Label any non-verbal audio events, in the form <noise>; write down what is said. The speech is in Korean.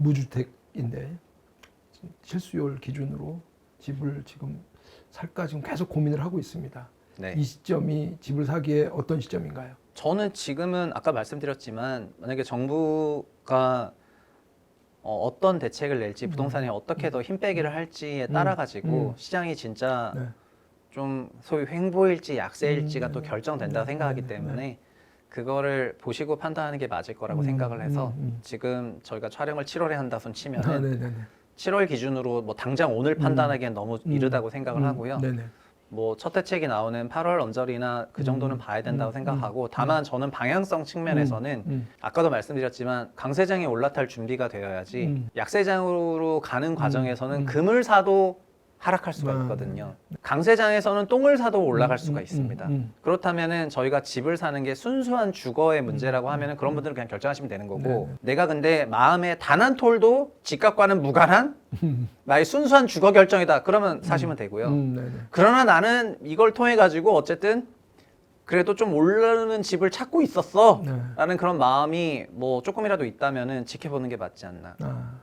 무주택인데 실수요를 기준으로 집을 지금 살까 지금 계속 고민을 하고 있습니다. 네. 이 시점이 집을 사기에 어떤 시점인가요? 저는 지금은 아까 말씀드렸지만 만약에 정부가 어, 어떤 대책을 낼지 부동산에 어떻게 더 힘 빼기를 할지에 따라 가지고 음. 시장이 진짜 네. 좀 소위 횡보일지 약세일지가 음, 또 네. 결정된다 네, 생각하기 네, 때문에 그거를 보시고 판단하는 게 맞을 거라고 음, 생각을 해서 음, 음. 지금 저희가 촬영을 7월에 한다 손 아, 치면은 네네네. 7월 기준으로 뭐 당장 오늘 판단하기엔 너무 음. 이르다고 생각을 음, 하고요. 네네. 뭐첫 대책이 나오는 8월 언저리나 그 정도는 음, 봐야 된다고 음, 생각하고 다만 저는 방향성 측면에서는 음, 아까도 말씀드렸지만 강세장에 올라탈 준비가 되어야지 음. 약세장으로 가는 과정에서는 음. 금을 사도 하락할 수가 아, 있거든요. 강세장에서는 똥을 사도 올라갈 수가 음, 있습니다. 음, 음. 그렇다면은 저희가 집을 사는 게 순수한 주거의 문제라고 음, 하면은 그런 분들은 그냥 결정하시면 되는 거고 네네. 내가 근데 마음에 단 한 톨도 집값과는 무관한 음, <laughs> 나의 순수한 주거 결정이다. 그러면 사시면 되고요. 음, 네네. 그러나 나는 이걸 통해 가지고 어쨌든 그래도 좀 오르는 집을 찾고 있었어. 네. 라는 그런 마음이 뭐 조금이라도 있다면은 지켜보는 게 맞지 않나. 아,